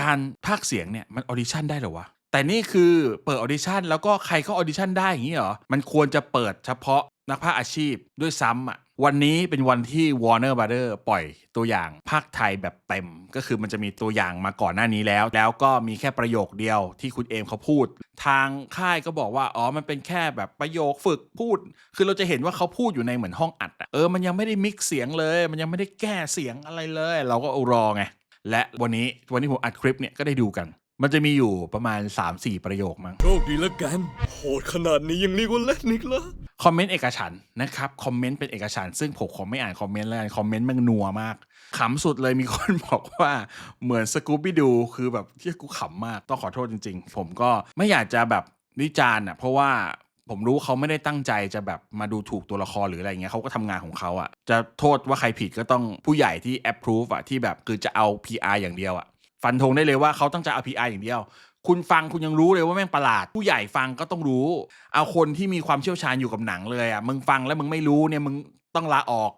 การพากเสียงเนี่ยมันออดิชั่นได้หรอวะแต่นี่คือเปิดออดิชั่นแล้วก็ใครก็ออดิชั่นได้อย่างนี้เหรอ มันควรจะเปิดเฉพาะนักพากย์อาชีพด้วยซ้ำอะ วันนี้เป็นวันที่ Warner Brother ปล่อยตัวอย่างภาคไทยแบบเต็ม ก็คือมันจะมีตัวอย่างมาก่อนหน้านี้แล้ว แล้วก็มีแค่ประโยคเดียวที่คุณเอมเขาพูด ทางค่ายก็บอกว่า อ๋อ มันเป็นแค่แบบประโยคฝึกพูด คือเราจะเห็นว่าเขาพูดอยู่ในเหมือนห้องอัดอะเออ มันยังไม่ได้มิกซ์เสียงเลย มันยังไม่ได้แก้เสียงอะไรเลย เราก็รอไง และวันนี้วันนี้ผมอัดคลิปเนี่ยก็ได้ดูกัน มันจะมีอยู่ประมาณ 3-4 ประโยคมั้ง โชคดีแล้วกัน โหดขนาดนี้ยังเรียกว่าเล่นอีกเหรอคอมเมนต์เอกฉันท์นะครับ คอมเมนต์เป็นเอกฉันท์ซึ่งผมขอไม่อ่านคอมเมนต์แล้วกันคอมเมนต์มันนัวมากขำสุดเลยมีคนบอกว่าเหมือนสกูบี้ดูคือแบบที่กูขำมากต้องขอโทษจริง ๆ ผมก็ไม่อยากจะแบบวิจารณ์อะเพราะว่า ผมรู้เขาไม่ได้ตั้งใจจะแบบมาดูถูกตัวละครหรืออะไรเงี้ยเขาก็ทำงานของเขาอะ จะโทษว่าใครผิดก็ต้องผู้ใหญ่ที่ approve อะที่แบบคือจะเอา PR อย่างเดียวอะฟันธงได้เลยว่าเขาตั้งใจเอา PR อย่างเดียว คุณฟังคุณยังรู้เลยว่าแม่งประหลาด ผู้ใหญ่ฟังก็ต้องรู้ เอาคนที่มีความเชี่ยวชาญอยู่กับหนังเลยอะมึงฟังแล้วมึงไม่รู้เนี่ยมึงต้องลาออก